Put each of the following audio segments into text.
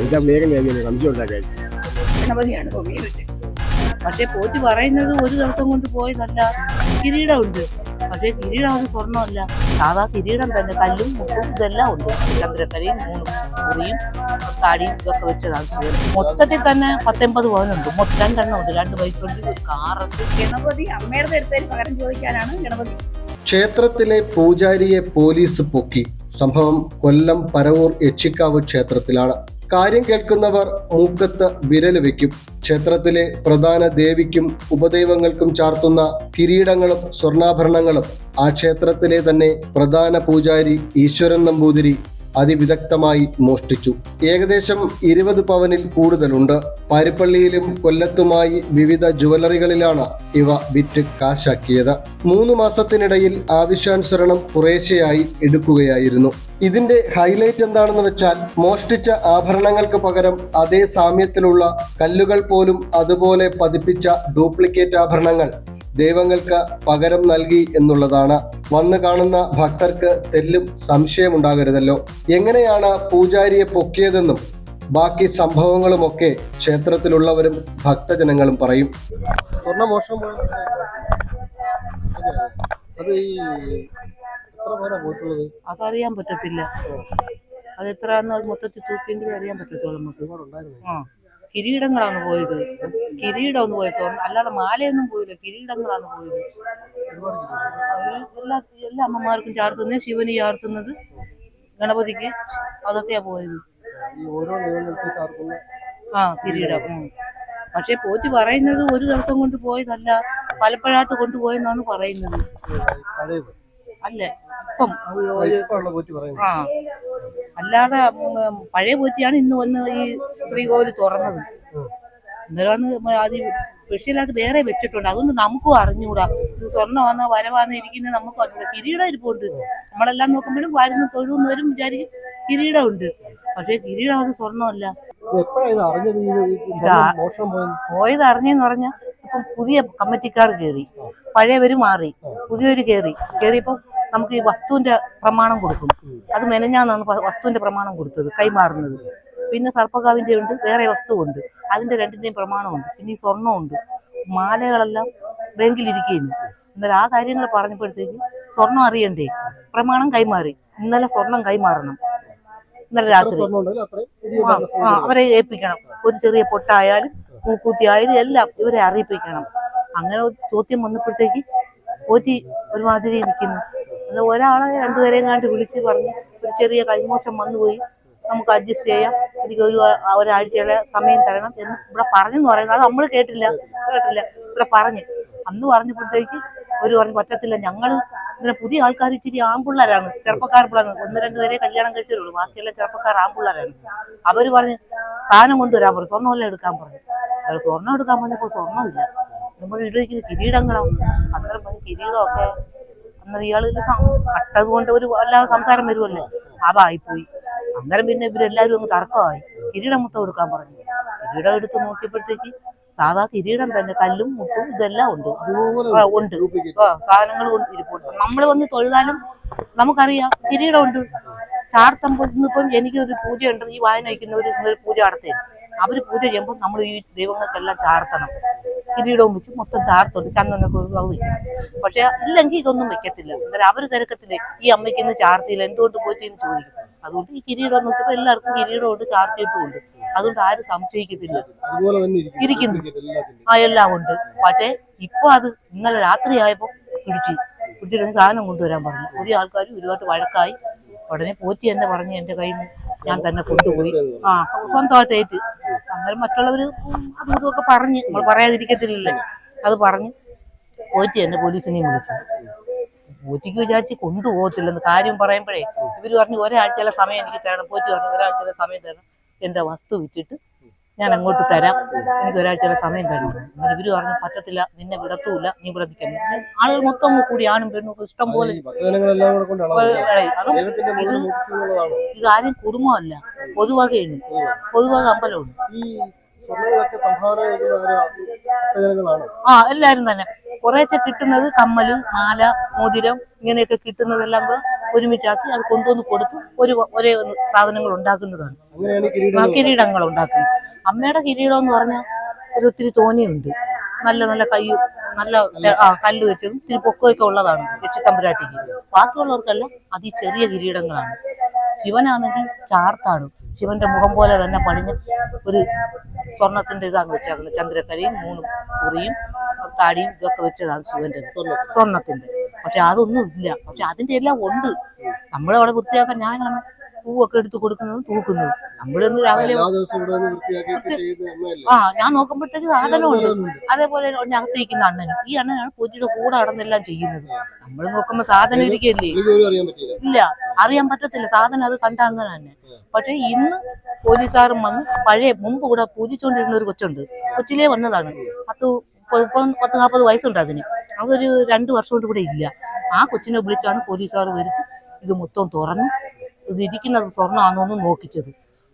എന്താ വേഗം കഴിഞ്ഞു സംശയം ഉണ്ടാക്കാൻ ഗണപതിയാണ് പൊങ്ങിയത് പക്ഷെ പോറ്റി പറയുന്നത് ഒരു ദിവസം കൊണ്ട് പോയതല്ല കിരീടമുണ്ട്. പക്ഷേ കിരീടം അത് സ്വർണമല്ല. സാധാ കിരീടം തന്നെ കല്ലും മുട്ടും ഇതെല്ലാം ഉണ്ട്. ചന്ദ്രക്കരയും മൂന്ന് കുറിയും താടിയും ഇതൊക്കെ വെച്ചതാണ് ശിവൻ മൊത്തത്തിൽ തന്നെ പത്തൊമ്പത് പവനുണ്ട്. മൊത്തം രണ്ടെണ്ണം ഉണ്ട്. രണ്ട് ബൈക്കുണ്ട് ഒരു കാറുണ്ട് ഗണപതി അമ്മയുടെ അടുത്തേക്ക് പകരം ചോദിക്കാനാണ് ഗണപതി. ക്ഷേത്രത്തിലെ പൂജാരിയെ പോലീസ് പൊക്കി. സംഭവം കൊല്ലം പരവൂർ എച്ചിക്കാവ് ക്ഷേത്രത്തിലാണ്. കാര്യം കേൾക്കുന്നവർ മൂക്കത്ത് വിരൽ വയ്ക്കും ക്ഷേത്രത്തിലെ പ്രധാന ദേവിക്കും ഉപദൈവങ്ങൾക്കും ചാർത്തുന്ന കിരീടങ്ങളും സ്വർണാഭരണങ്ങളും ആ ക്ഷേത്രത്തിലെ തന്നെ പ്രധാന പൂജാരി ഈശ്വരൻ നമ്പൂതിരി അതിവിദഗ്ധമായി മോഷ്ടിച്ചു. ഏകദേശം ഇരുപത് പവനിൽ കൂടുതലുണ്ട്. പാരിപ്പള്ളിയിലും കൊല്ലത്തുമായി വിവിധ ജുവലറികളിലാണ് ഇവ വിറ്റ് കാശാക്കിയത്. മൂന്ന് മാസത്തിനിടയിൽ ആവശ്യാനുസരണം കുറേശ്ശയായി എടുക്കുകയായിരുന്നു. ഇതിന്റെ ഹൈലൈറ്റ് എന്താണെന്ന് വെച്ചാൽ മോഷ്ടിച്ച ആഭരണങ്ങൾക്ക് പകരം അതേ സാമ്യത്തിലുള്ള കല്ലുകൾ പോലും അതുപോലെ പതിപ്പിച്ച ഡ്യൂപ്ലിക്കേറ്റ് ആഭരണങ്ങൾ ദൈവങ്ങൾക്ക് പകരം നൽകി എന്നുള്ളതാണ്. വന്നു കാണുന്ന ഭക്തർക്ക് തെല്ലും സംശയമുണ്ടാകരുതല്ലോ. എങ്ങനെയാണ് പൂജാരിയെ പൊക്കിയതെന്നും ബാക്കി സംഭവങ്ങളുമൊക്കെ ക്ഷേത്രത്തിലുള്ളവരും ഭക്തജനങ്ങളും പറയും. സ്വർണമോഷണം അത് ഈ അതറിയാൻ പറ്റത്തില്ല. അത് എത്ര അത് മൊത്തത്തിൽ തൂക്കിയെങ്കിൽ അറിയാൻ പറ്റത്തുള്ളൂ നമുക്ക്. ആ. കിരീടങ്ങളാണ് പോയത്. കിരീടം ഒന്ന് പോയത് അല്ലാതെ മാലയൊന്നും പോയില്ല കിരീടങ്ങളാണ് പോയത്. എല്ലാ എല്ലാ അമ്മമാർക്കും ചാർത്തുന്നത് ശിവന് ചാർത്തുന്നത് ഗണപതിക്ക് അതൊക്കെയാ പോയത്. ആ കിരീടം. പക്ഷെ പോറ്റി പറയുന്നത് ഒരു ദിവസം കൊണ്ട് പോയതല്ല പലപ്പോഴായിട്ട് കൊണ്ടുപോയെന്നാണ് പറയുന്നത്. അല്ലേ ഇപ്പം ആ. അല്ലാതെ പഴയ പോറ്റിയാണ് ഇന്ന് വന്ന് ഈ ശ്രീകോവിൽ തുറന്നത്. അന്നേരമാണ് അത് സ്പെഷ്യലായിട്ട് വേറെ വെച്ചിട്ടുണ്ട്. അതുകൊണ്ട് നമുക്കും അറിഞ്ഞൂടാ. ഇത് സ്വർണമാണോ വരവാണോ ഇരിക്കുന്നത് നമുക്ക് അറിഞ്ഞൂടാ. കിരീടം ഇരിപ്പുണ്ട്. നമ്മളെല്ലാം നോക്കുമ്പോഴും വരുന്ന തൊഴുന്നവരും വിചാരിക്കും കിരീടം ഉണ്ട്. പക്ഷെ കിരീടം അത് സ്വർണമല്ല. പോയത്? അറിഞ്ഞെന്ന് പറഞ്ഞ ഇപ്പം പുതിയ കമ്മിറ്റിക്കാർ കയറി പഴയവര് മാറി. പുതിയവര് കയറി കയറിയപ്പോ നമുക്ക് ഈ വസ്തുവിന്റെ പ്രമാണം കൊടുക്കും. അത് മെനഞ്ഞാന്നാണ് വസ്തുവിന്റെ പ്രമാണം കൊടുത്തത് കൈമാറുന്നത്. പിന്നെ സർപ്പകാവിന്റെ ഉണ്ട് വേറെ വസ്തുവുണ്ട്. അതിന്റെ രണ്ടിന്റെയും പ്രമാണമുണ്ട്. പിന്നെ ഈ സ്വർണമുണ്ട് മാലകളെല്ലാം ബാങ്കിലിരിക്കുന്നു എന്നാൽ ആ കാര്യങ്ങൾ പറഞ്ഞപ്പോഴത്തേക്ക് സ്വർണം അറിയണ്ടേ? പ്രമാണം കൈമാറി. ഇന്നലെ സ്വർണം കൈമാറണം. ഇന്നലെ രാത്രി. ആ, അവരെ ഏൽപ്പിക്കണം. ഒരു ചെറിയ പൊട്ടായാലും മൂക്കൂത്തി ആയാലും എല്ലാം ഇവരെ അറിയിപ്പിക്കണം. അങ്ങനെ ചോദ്യം വന്നപ്പോഴത്തേക്ക് പോറ്റി ഒരുമാതിരി നിൽക്കുന്നു അത് ഒരാളെ രണ്ടുപേരെയും കണ്ട് വിളിച്ച് പറഞ്ഞ്. ഒരു ചെറിയ കൈമോശം വന്നുപോയി നമുക്ക് അഡ്ജസ്റ്റ് ചെയ്യാം. എനിക്ക് ഒരു ഒരാഴ്ചയുടെ സമയം തരണം എന്ന് ഇവിടെ പറഞ്ഞെന്ന് പറയുന്നത് അത് നമ്മൾ കേട്ടില്ല. കേട്ടില്ല. ഇവിടെ പറഞ്ഞ്. അന്ന് പറഞ്ഞപ്പോഴത്തേക്ക് ഒരു പറഞ്ഞു പറ്റത്തില്ല. ഞങ്ങൾ ഇങ്ങനെ പുതിയ ആൾക്കാർ ഇച്ചിരി ആൺപിള്ളേരാണ്. ചെറുപ്പക്കാർ പിള്ളേരാണ്. ഒന്ന് രണ്ട് പേരെ കല്യാണം കഴിച്ചവരുള്ളൂ. ബാക്കിയെല്ലാം ചെറുപ്പക്കാർ ആൺപിള്ളേരാണ്. അവർ പറഞ്ഞ് സാധനം കൊണ്ടുവരാൻ പറഞ്ഞു സ്വർണമെല്ലാം എടുക്കാൻ പറഞ്ഞു അവർ സ്വർണം എടുക്കാൻ പറഞ്ഞപ്പോൾ സ്വർണമില്ല. നമ്മൾ ഇടയ്ക്ക് കിരീടങ്ങളാണ് അന്നേരം പറഞ്ഞ് കിരീടമൊക്കെ ഇയാളിൽ കട്ടത് കൊണ്ട് ഒരു എല്ലാ സംസാരം വരുമല്ലോ അതായിപ്പോയി അന്നേരം പിന്നെ ഇവരെല്ലാവരും അങ്ങ് തർക്കമായി. കിരീടം മുത്തം എടുക്കാൻ പറഞ്ഞു. കിരീടം എടുത്ത് നോക്കിയപ്പോഴത്തേക്ക് സാധാ കിരീടം തന്നെ കല്ലും മുത്തും ഇതെല്ലാം ഉണ്ട്. ഉണ്ട്. സാധനങ്ങൾ ഇരിപ്പുണ്ട്. നമ്മൾ വന്ന് തൊഴുതാലും നമുക്കറിയാം കിരീടമുണ്ട് ചാർത്തം ഇന്നിപ്പം എനിക്കൊരു പൂജയുണ്ട്. ഈ വായന വയ്ക്കുന്ന ഒരു ഒരു പൂജ നടത്തേ അവർ പൂജ ചെയ്യുമ്പോൾ നമ്മൾ ഈ ദൈവങ്ങൾക്കെല്ലാം ചാർത്തണം. കിരീടവും വെച്ച് മൊത്തം ചാർത്തുണ്ട് ചന്ദനൊക്കെ അത് വെക്കും പക്ഷെ ഇല്ലെങ്കിൽ ഇതൊന്നും വെക്കത്തില്ല. അന്നേരം അവർ തിരക്കത്തില്ല ഈ അമ്മയ്ക്ക് ഇന്ന് ചാർത്തിയില്ല. എന്തുകൊണ്ട് പോയിട്ട് എന്ന് ചോദിക്കും. അതുകൊണ്ട് ഈ കിരീടം നോക്കിയപ്പോൾ എല്ലാവർക്കും കിരീടമുണ്ട് ചാർത്തിയിട്ടുമുണ്ട്. അതുകൊണ്ട് ആരും സംശയിക്കത്തില്ല. ഇരിക്കുന്നു. ആ എല്ലാം ഉണ്ട്. പക്ഷേ ഇപ്പൊ അത് ഇന്നലെ രാത്രി ആയപ്പോ പിടിച്ച് പിടിച്ചിട്ട് സാധനം കൊണ്ടുവരാൻ പറഞ്ഞു. പുതിയ ആൾക്കാർ ഒരുപാട് വഴക്കായി. ഉടനെ പോറ്റി എന്നെ പറഞ്ഞു എന്റെ കയ്യിൽ നിന്ന് ഞാൻ തന്നെ കൊണ്ടുപോയി. ആ സ്വന്തമായിട്ട് അന്നേരം മറ്റുള്ളവര് ഉം അതും ഇതുമൊക്കെ പറഞ്ഞ് നമ്മൾ പറയാതിരിക്കത്തില്ലല്ലോ. അത് പറഞ്ഞ് പോറ്റി എന്നെ പോലീസിനെയും വിളിച്ചു. പോറ്റിക്ക് വിചാരിച്ച് കൊണ്ടുപോകത്തില്ലെന്ന് കാര്യം പറയുമ്പോഴേ ഇവർ പറഞ്ഞു ഒരാഴ്ചയിലെ സമയം എനിക്ക് തരണം. പോറ്റി പറഞ്ഞു ഒരാഴ്ചയിലെ സമയം തരണം. എന്റെ വസ്തു വിറ്റിട്ട് ഞാൻ അങ്ങോട്ട് തരാം. എനിക്ക് ഒരാഴ്ചയിലെ സമയം തരും. അങ്ങനെ ഇവർ പറഞ്ഞു പറ്റത്തില്ല നിന്നെ വിടത്തൂല നീ ഇവിടെ ആൾ ആളുകൾ മൊത്തം കൂടി ആണും പെണ്ണും ഇഷ്ടം പോലെ ഇത് ആരും ഇതാരും കുടുംബമല്ല. പൊതുവകയാണ് പൊതുവക അമ്പലമുണ്ട്. ആ എല്ലാരും തന്നെ. കുറേശ്ശെ കിട്ടുന്നത് കമ്മൽ മാല മോതിരം ഇങ്ങനെയൊക്കെ കിട്ടുന്നതെല്ലാം കൂടെ ഒരുമിച്ചാക്കി അത് കൊണ്ടുവന്ന് കൊടുത്ത് ഒരു ഒരേ സാധനങ്ങൾ ഉണ്ടാക്കുന്നതാണ്. കിരീടങ്ങൾ ഉണ്ടാക്കുന്നത്. അമ്മയുടെ കിരീടം എന്ന് പറഞ്ഞാൽ ഒരു ഒത്തിരി തോനിയുണ്ട് നല്ല നല്ല കൈ നല്ല കല്ല് വെച്ചതും ഇത്തിരി പൊക്കമൊക്കെ ഉള്ളതാണ് വെച്ച് തമ്പുരാട്ടിക്ക് ബാക്കിയുള്ളവർക്കെല്ലാം അതി ചെറിയ കിരീടങ്ങളാണ്. ശിവനാണെങ്കിൽ ചാർത്താണ്. ശിവന്റെ മുഖം പോലെ തന്നെ പണിഞ്ഞ് ഒരു സ്വർണത്തിന്റെ ഇതാണ് വെച്ചേക്കുന്നത്. ചന്ദ്രക്കലയും മൂന്ന് കുറിയും താടിയും ഇതൊക്കെ വെച്ചതാണ് ശിവന്റെ സ്വർണത്തിന്റെ. പക്ഷെ അതൊന്നും ഇല്ല. പക്ഷെ അതിന്റെ എല്ലാം ഉണ്ട്. നമ്മളവിടെ വൃത്തിയാക്കാൻ ഞാനാണ് പൂവൊക്കെ എടുത്ത് കൊടുക്കുന്നതും തൂക്കുന്നു. നമ്മളിന്ന് രാവിലെ ആ ഞാൻ നോക്കുമ്പോഴത്തേക്ക് സാധനമുണ്ട്. അതേപോലെ അകത്തിരിക്കുന്ന അണ്ണനും. ഈ അണ്ണനാണ് പൂജയുടെ കൂടെ നടന്നെല്ലാം ചെയ്യുന്നത്. നമ്മൾ നോക്കുമ്പോ സാധനം ഇരിക്കല്ലേ ഇല്ല അറിയാൻ പറ്റത്തില്ല. സാധനം അത് കണ്ട അങ്ങനെ തന്നെ. പക്ഷെ ഇന്ന് പോലീസുകാരും വന്ന് പഴയ മുമ്പ് ഇവിടെ പൂജിച്ചുകൊണ്ടിരുന്ന ഒരു കൊച്ചുണ്ട്. കൊച്ചിലേ വന്നതാണ്. പത്ത് പത്ത് നാൽപ്പത് വയസ്സുണ്ട് അതിന്. അതൊരു രണ്ട് വർഷം കൊണ്ട് ഇവിടെ ഇല്ല. ആ കൊച്ചിനെ വിളിച്ചാണ് പോലീസുകാർ വരുത്തി ഇത് മൊത്തം തുറന്ന് ഇത് ഇരിക്കുന്നത് സ്വർണമാണോന്ന് നോക്കിച്ചത്.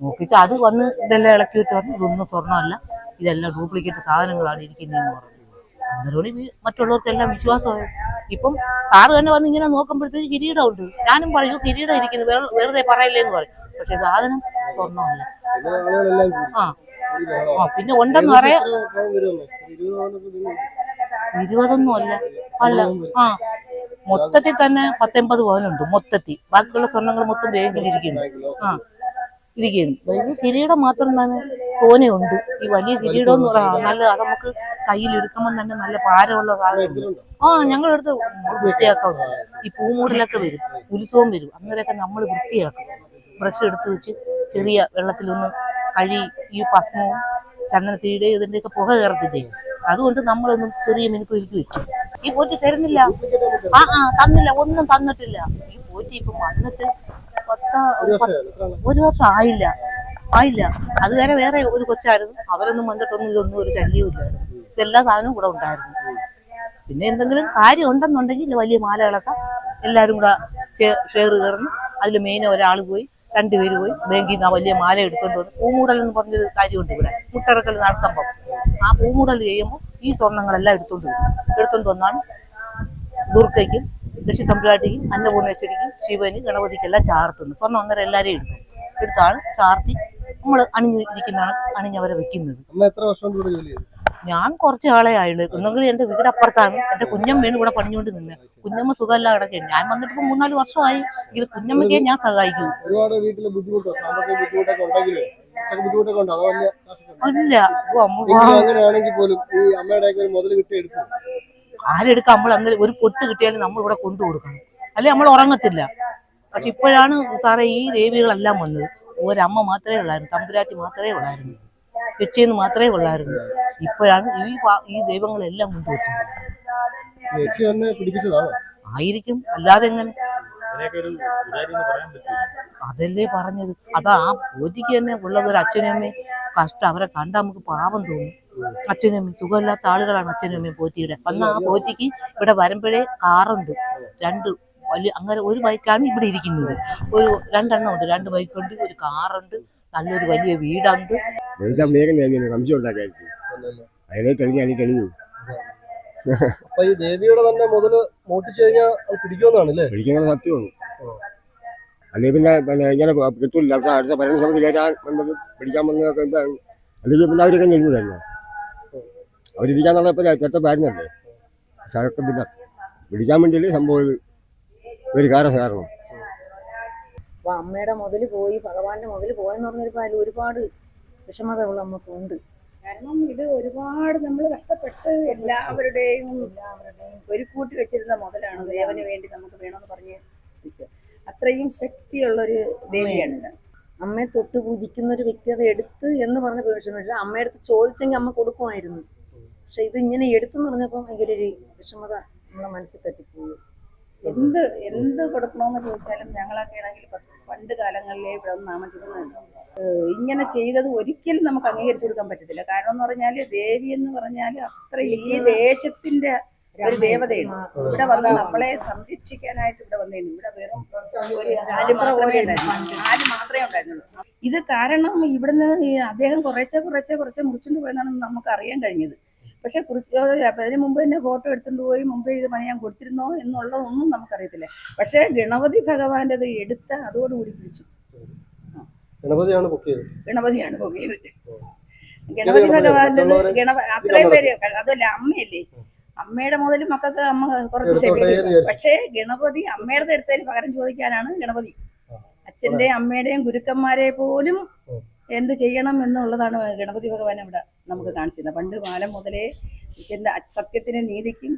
നോക്കിച്ച് അത് വന്ന് ഇതെല്ലാം ഇളക്കിയിട്ട് പറഞ്ഞു ഇതൊന്നും സ്വർണമല്ല. ഇതെല്ലാം ഡ്യൂപ്ലിക്കേറ്റ് സാധനങ്ങളാണ് ഇരിക്കുന്നതെന്ന് പറഞ്ഞു. അന്നേരം ഈ മറ്റുള്ളവർക്കെല്ലാം വിശ്വാസമായി? ഇപ്പം സാറ് തന്നെ വന്ന് ഇങ്ങനെ നോക്കുമ്പോഴത്തേക്ക് കിരീടം ഉണ്ട് ഞാനും പറഞ്ഞു കിരീടം ഇരിക്കുന്നു. വെറു- വെറുതെ പറയില്ലേ എന്ന് പറയും. പക്ഷെ സാധനം സ്വർണമല്ല. ആ. ആ പിന്നെ ഉണ്ടെന്ന് പറയാം. ഇരുപതൊന്നും അല്ല. അല്ല. ആ. മൊത്തത്തിൽ തന്നെ പത്തൊമ്പത് പവനുണ്ട് മൊത്തത്തിൽ. ബാക്കിയുള്ള സ്വർണങ്ങൾ മൊത്തം ബാങ്കിലിരിക്കുന്നു ബാങ്കിലോ? ആ ഇരിക്കുന്നു. ഇത് കിരീടം മാത്രം തന്നെ തോനെയുണ്ട്. ഈ വലിയ കിരീടം എന്ന് പറയാം നല്ല അത് നമുക്ക് കയ്യിൽ എടുക്കുമ്പോൾ തന്നെ നല്ല ഭാരമുള്ള സാധനം? ആ ഞങ്ങൾ എടുത്ത് വൃത്തിയാക്കാൻ ഈ പൂമൂടലൊക്കെ വരും ഉത്സവം വരും. അന്നേരമൊക്കെ നമ്മൾ വൃത്തിയാക്കും. ബ്രഷ് എടുത്ത് വെച്ച് ചെറിയ വെള്ളത്തിലൊന്ന് കഴുകി ഈ ഭസ്മവും ചന്ദനത്തിയുടെ ഇതിന്റെയൊക്കെ പുക കയറത്തില്ലേ? അതുകൊണ്ട് നമ്മളൊന്നും ചെറിയ മിനുക്ക് ഒരുക്കി വെച്ചു ഈ പോറ്റി തരുന്നില്ല. ആ ആ തന്നില്ല. ഒന്നും തന്നിട്ടില്ല. ഈ പോറ്റി ഇപ്പൊ വന്നിട്ട് പത്ത ഒരു വർഷം ആയില്ല. ആയില്ല. അതുവരെ വേറെ ഒരു കൊച്ചായിരുന്നു. അവരൊന്നും വന്നിട്ടൊന്നും ഇതൊന്നും ഒരു ശല്യവും ഇല്ലായിരുന്നു ഇതെല്ലാ സാധനവും കൂടെ ഉണ്ടായിരുന്നു. പിന്നെ എന്തെങ്കിലും കാര്യം ഉണ്ടെന്നുണ്ടെങ്കിൽ വലിയ മാലകളൊക്കെ എല്ലാവരും കൂടെ ഷെയർ കയറുന്നു അതിൽ മെയിൻ ഒരാൾ പോയി രണ്ടുപേര് പോയി. ബാങ്കിൽ നിന്ന് ആ വലിയ മാല എടുത്തോണ്ട് വന്ന് പൂമൂടൽ എന്ന് പറഞ്ഞൊരു കാര്യമുണ്ട് ഇവിടെ. മുട്ടറക്കൽ നടത്തുമ്പം. ആ പൂമൂടൽ ചെയ്യുമ്പോൾ ഈ സ്വർണങ്ങളെല്ലാം എടുത്തുകൊണ്ട് വരും. എടുത്തോണ്ട് വന്നാണ് ദുർഗയ്ക്കും ലക്ഷ്മി തമ്പുരാട്ടിക്കും അന്നപൂർണേശ്വരിക്കും ശിവന് ഗണപതിക്കെല്ലാം ചാർത്തുന്നു. സ്വർണം അന്നേരം എല്ലാവരെയും എടുക്കും. എടുത്താണ് ചാർത്തി നമ്മൾ അണിഞ്ഞിരിക്കുന്നതാണ് അണിഞ്ഞവരെ വെക്കുന്നത്. എത്ര വർഷം ജോലി ഞാൻ കുറച്ച് ആളെ ആയുള്ളൂ. ഒന്നെങ്കിൽ എന്റെ വീട് അപ്പുറത്താണ്. എന്റെ കുഞ്ഞമ്മയാണ് ഇവിടെ പണിഞ്ഞുകൊണ്ട് നിന്ന്. കുഞ്ഞമ്മ സുഖമല്ല കിടക്കുക ഞാൻ വന്നിട്ട് ഇപ്പൊ മൂന്നാൽ വർഷമായി. എങ്കിൽ കുഞ്ഞമ്മയ്ക്ക് ഞാൻ സഹായിക്കൂ. ഒരുപാട് വീട്ടിലെ ബുദ്ധിമുട്ടോ സാമ്പത്തിക ബുദ്ധിമുട്ടൊക്കെ കുറച്ചൊക്കെ ബുദ്ധിമുട്ടൊക്കെ ഉണ്ടോ? അതോ വലിയ കാശൊക്കെ ഉണ്ടോ? ഇല്ല ഓ, അമ്മ എങ്കിലും അങ്ങനെയാണെങ്കിൽ പോലും ഈ അമ്മയുടെ ഒക്കെ ഒരു മുതൽ കിട്ടി എടുക്കും ആരെടുക്കാം? നമ്മൾ അങ്ങനെ ഒരു പൊട്ട് കിട്ടിയാലും നമ്മൾ ഇവിടെ കൊണ്ടു കൊടുക്കണം. അല്ലെ നമ്മൾ ഉറങ്ങത്തില്ല. പക്ഷെ ഇപ്പോഴാണ് സാറേ ഈ ദേവികളെല്ലാം വന്നത്. ഒരമ്മ മാത്രമേ ഉള്ളായിരുന്നു തമ്പുരാട്ടി മാത്രമേ ഉള്ളായിരുന്നു വെച്ചെന്ന് മാത്രമേ ഉള്ളായിരുന്നു. ഇപ്പോഴാണ് ഈ പാ- ഈ ദൈവങ്ങളെല്ലാം കൊണ്ടുവച്ചത്. യക്ഷി തന്നെ പിടിപ്പിച്ചതാണോ? ആയിരിക്കും അല്ലാതെ എങ്ങനെ? അതല്ലേ പറഞ്ഞത്? അതാ ആ പൂജയ്ക്ക് തന്നെ ഉള്ളത് ഒരു അച്ഛനും അമ്മയും കഷ്ടം. അവരെ കണ്ടാൽ നമുക്ക് പാപം തോന്നും. അച്ഛനും അമ്മയും സുഖമില്ലാത്ത ആളുകളാണ് അച്ഛനും അമ്മയും പോറ്റിയുടെ അന്ന് ആ പോറ്റിക്ക് ഇവിടെ വരുമ്പോഴേ കാറുണ്ട്. രണ്ട് വലിയ അങ്ങനെ ഒരു ബൈക്കാണ് ഇവിടെ ഇരിക്കുന്നത്. ഒരു രണ്ടെണ്ണം ഉണ്ട്. രണ്ട് ബൈക്കുണ്ട് ഒരു കാറുണ്ട് നല്ലൊരു വലിയ വീടുണ്ട്. അതിനെ കഴിഞ്ഞാൽ തെളിയൂ. അപ്പൊ ഈ ദേവിയുടെ തന്നെ മുതൽ മോട്ടിച്ചു കഴിഞ്ഞാൽ അത് പിടിക്കുമെന്നാണ് അല്ലേ പിടിക്കുന്ന സത്യമുള്ളൂ. അല്ലെങ്കിൽ പിന്നെ പിന്നെ ഇങ്ങനെ കിട്ടൂല അടുത്ത അടുത്ത ഭരണ സമിതി കയറ്റാൻ വന്നത് പിടിക്കാൻ വന്നതൊക്കെ എന്താ? അല്ലെങ്കിൽ പിന്നെ അവരൊക്കെ എഴുതൂലല്ലോ അവരിരിക്കാന്നുള്ള ഇപ്പൊ തെറ്റപ്പായിരുന്നല്ലേ പക്ഷെ അതൊക്കെ പിന്നെ പിടിക്കാൻ വേണ്ടിയല്ലേ സംഭവം ഒരു കാരണം കാരണം അപ്പൊ അമ്മയുടെ മുതൽ പോയി ഭഗവാന്റെ മുതൽ പോയെന്ന് പറഞ്ഞൊരു അതിൽ ഒരുപാട് വിഷമതകൾ നമുക്കുണ്ട് കാരണം ഇത് ഒരുപാട് നമ്മൾ കഷ്ടപ്പെട്ട് എല്ലാവരുടെയും ഒരു കൂട്ടി വെച്ചിരുന്ന മുതലാണ് ദേവന് വേണ്ടി നമുക്ക് വേണമെന്ന് പറഞ്ഞ് അത്രയും ശക്തിയുള്ള ഒരു ദേവിയാണ്. അമ്മയെ തൊട്ട് പൂജിക്കുന്ന ഒരു വ്യക്തി അത് എടുത്ത് എന്ന് പറഞ്ഞ അമ്മയുടെ അടുത്ത് ചോദിച്ചെങ്കിൽ അമ്മ കൊടുക്കുമായിരുന്നു. പക്ഷെ ഇത് ഇങ്ങനെ എടുത്തു പറഞ്ഞപ്പോൾ ഭയങ്കര ഒരു വിഷമത നമ്മളെ മനസ്സിൽ തട്ടിപ്പോയി. എന്ത് എന്ത് കൊടുക്കണമെന്ന് ചോദിച്ചാലും ഞങ്ങളൊക്കെ ആണെങ്കിൽ പണ്ട് കാലങ്ങളിലേ ഇവിടെ ഒന്ന് നാമജപം ഇങ്ങനെ ചെയ്തത് ഒരിക്കലും നമുക്ക് അംഗീകരിച്ചു കൊടുക്കാൻ പറ്റത്തില്ല. കാരണം എന്ന് പറഞ്ഞാൽ ദേവി എന്ന് പറഞ്ഞാൽ അത്ര ഈ ദേശത്തിന്റെ ഒരു ദേവതയാണ്. ഇവിടെ വന്ന് നമ്മളെ സംരക്ഷിക്കാനായിട്ട് ഇവിടെ വന്നേ ഇവിടെ വെറും ഒരു ആൽ മാത്രമേ മാത്രമേ ഉണ്ടായിരുന്നുള്ളൂ. ഇത് കാരണം ഇവിടുന്ന് അദ്ദേഹം കുറച്ചെ കുറച്ചെ കുറച്ച് മുറിച്ചുകൊണ്ട് പോയെന്നാണ് നമുക്ക് അറിയാൻ കഴിഞ്ഞത്. പക്ഷെ കുറിച്ച് അതിന് മുമ്പ് തന്നെ ഫോട്ടോ എടുത്തുകൊണ്ട് പോയി മുമ്പേ ഇത് പണിയാൻ കൊടുത്തിരുന്നോ എന്നുള്ളതൊന്നും നമുക്കറിയത്തില്ല. പക്ഷേ ഗണപതി ഭഗവാന്റെ അത് എടുത്ത് അതോടുകൂടി പിടിച്ചു. ഗണപതിയാണ് ബുക്ക് ചെയ്തത്. ഗണപതിയാണ് ഗണപതി ഭഗവാന്റെ ഗണപ അത്രയും പേര് അതല്ല അമ്മയല്ലേ? അമ്മയുടെ മുതൽ മക്കൾക്ക് അമ്മ കുറച്ച് വിചാരിച്ചു. പക്ഷേ ഗണപതി അമ്മയുടെ എടുത്തതിന് പകരം ചോദിക്കാനാണ് ഗണപതി. അച്ഛന്റെയും അമ്മയുടെയും ഗുരുക്കന്മാരെ പോലും എന്ത് ചെയ്യണം എന്നുള്ളതാണ് ഗണപതി ഭഗവാൻ ഇവിടെ നമുക്ക് കാണിച്ചിരുന്നത്. പണ്ട് കാലം മുതലേ അച്ഛന്റെ സത്യത്തിന് നീതിക്കും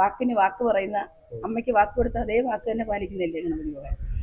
വാക്കിന് വാക്ക് പറയുന്ന അമ്മയ്ക്ക് വാക്ക് കൊടുത്ത അതേ വാക്ക് തന്നെ പാലിക്കുന്നില്ലേ ഗണപതി ഭഗവാൻ?